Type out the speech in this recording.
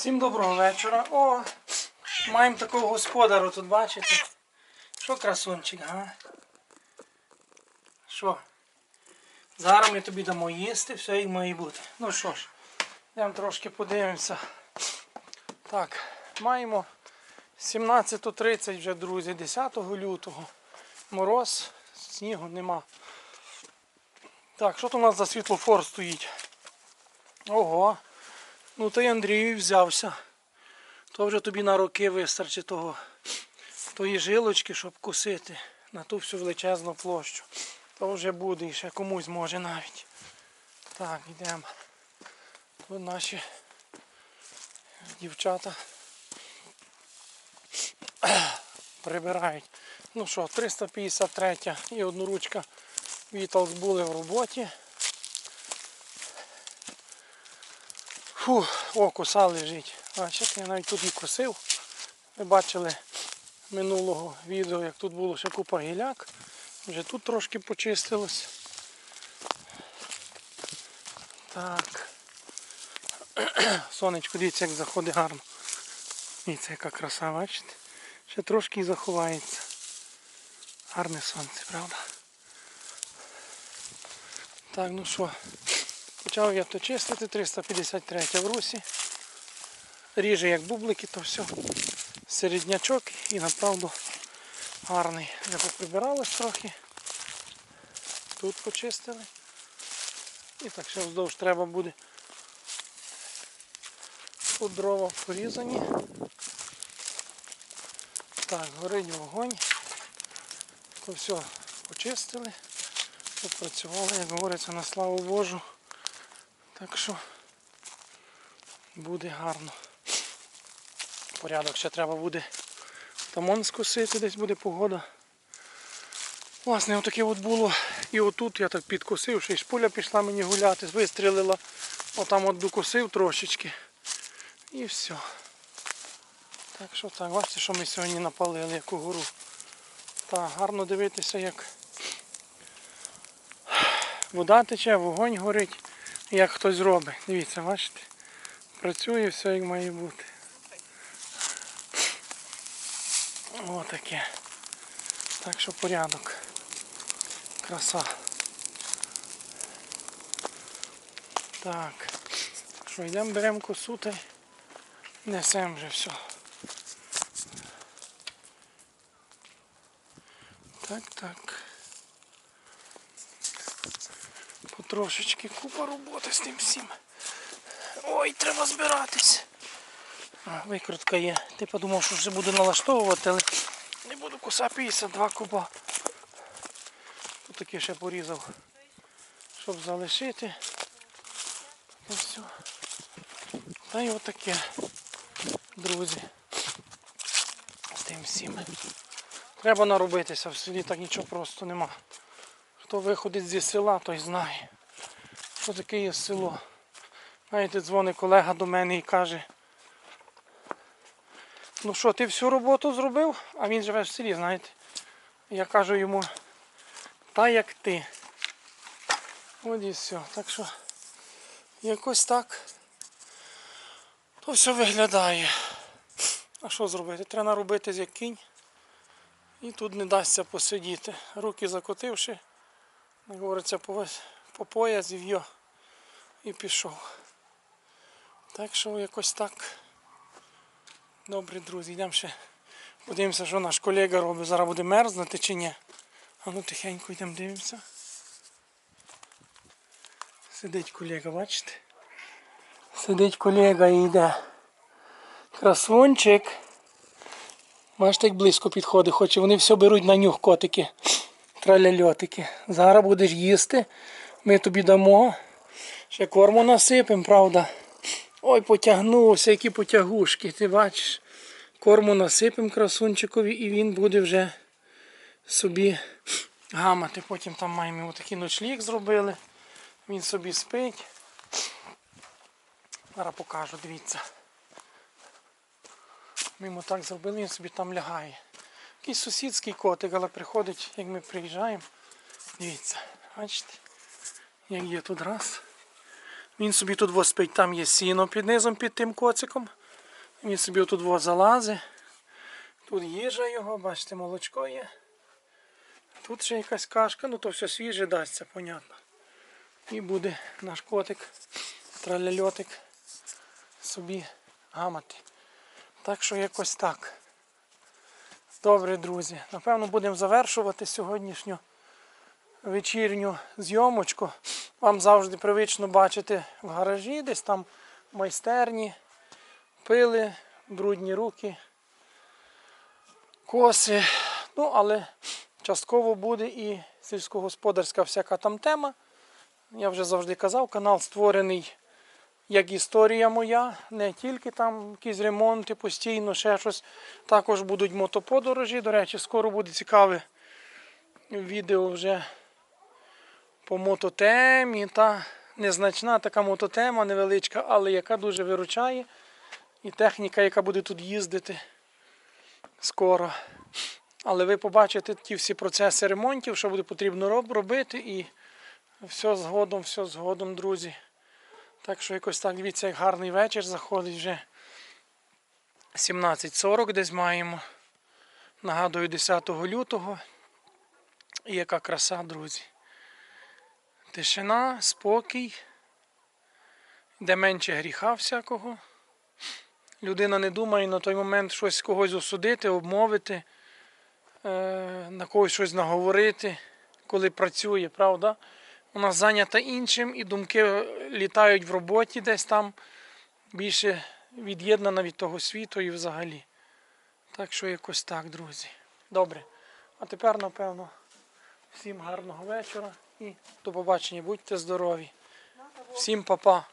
Всім доброго вечора. О, маємо такого господару тут, бачите? Що красунчик, га? Що? Зараз ми тобі дамо їсти, все як має бути. Ну що ж, йдемо трошки подивимося. Так, маємо 17.30 вже, друзі, 10 лютого. Мороз, снігу нема. Так, що тут у нас за світлофор стоїть? Ого. Ну той Андрію взявся. То вже тобі на роки вистачить того, тої жилочки, щоб косити на ту всю величезну площу. То вже буде і ще комусь може навіть. Так, йдемо. Тут наші дівчата прибирають. Ну що, 353 і одноручка Віталс були в роботі. Фу, о, коса лежить. Бачите, я навіть тут і косив. Ви бачили минулого відео, як тут було ще купа гіляк. Вже тут трошки почистилось. Так. Сонечко, дивіться, як заходить гарно. Дивіться, яка краса, бачите? Ще трошки і заховається. Гарне сонце, правда? Так, ну що, почав я то чистити, 353 в русі. Ріже як бублики, то все. Середнячок і направду гарний. Вже поприбиралось трохи. Тут почистили. І так ще вздовж треба буде. Тут дрова порізані. Так, горить вогонь. То все почистили. Попрацювали, як говориться, на славу Божу. Так що буде гарно. Порядок ще треба буде тамон скосити, десь буде погода. Власне, отаке от було. І отут я так підкосив, ще й шпуля пішла мені гуляти, вистрілила. Отам от докосив трошечки. І все. Так що так, бачите, що ми сьогодні напалили, яку гору. Так, гарно дивитися, як вода тече, вогонь горить, як хтось робить. Дивіться, бачите? Працює все як має бути. Отаке. Так що порядок. Краса. Так. Що, йдемо, беремо косу та несемо вже все. Так, так. Потрошечки купа роботи з тим всім. Ой, треба збиратись. Викрутка є. Ти подумав, що вже буду налаштовувати, але не буду коса 52 куба. Тут таке ще порізав, щоб залишити. І все. Та й отаке, друзі. З тим всім. Треба наробитися, в селі так нічого просто нема. Хто виходить зі села, той знає, що таке є село. Знаєте, дзвонить колега до мене і каже, ну що, ти всю роботу зробив, а він живе в селі, знаєте. Я кажу йому, та як ти. От і все. Так що якось так то все виглядає. А що зробити? Треба наробити як кінь. І тут не дасться посидіти. Руки закотивши, як говориться, по, по пояс в'йо і пішов. Так що якось так. Добре, друзі, йдемо ще. Подивимося, що наш колега робить. Зараз буде мерзнути чи ні. А ну тихенько йдемо дивимося. Сидить колега, бачите? Сидить колега і йде. Красунчик. Бачите, як близько підходить, хоче. Вони все беруть на нюх котики. Траляльотики. Зараз будеш їсти. Ми тобі дамо. Ще корму насипемо, правда. Ой, потягнувся, які потягушки, ти бачиш. Корму насипемо красунчикові і він буде вже собі гамати. Потім там маємо отакий ночліг зробили. Він собі спить. Зараз покажу, дивіться. Ми йому так зробили, він собі там лягає. Якийсь сусідський котик, але приходить, як ми приїжджаємо. Дивіться, бачите, як є тут раз. Він собі тут во спить, там є сіно під низом під тим коциком. Він собі тут во залазить. Тут їжа його, бачите, молочко є. Тут ще якась кашка, ну то все свіже дасться, понятно. І буде наш котик, траляльотик собі гамати. Так що якось так. Добре, друзі. Напевно, будемо завершувати сьогоднішню вечірню зйомочку. Вам завжди привично бачити в гаражі, десь там майстерні, пили, брудні руки, коси. Ну, але частково буде і сільськогосподарська всяка там тема. Я вже завжди казав, канал створений як історія моя, не тільки там якісь ремонти постійно, ще щось. Також будуть мотоподорожі. До речі, скоро буде цікаве відео вже по мототемі. Та незначна така мототема, невеличка, але яка дуже виручає. І техніка, яка буде тут їздити скоро. Але ви побачите ті всі процеси ремонтів, що буде потрібно робити. І все згодом, все згодом, друзі. Так що якось так, дивіться, як гарний вечір заходить вже 17.40 десь маємо. Нагадую, 10 лютого. І яка краса, друзі. Тишина, спокій, де менше гріха всякого. Людина не думає на той момент щось когось осудити, обмовити, е, на когось щось наговорити, коли працює, правда? Вона зайнята іншим і думки літають в роботі десь там, більше від'єднана від того світу і взагалі. Так що якось так, друзі. Добре. А тепер, напевно, всім гарного вечора і до побачення. Будьте здорові. Всім па-па.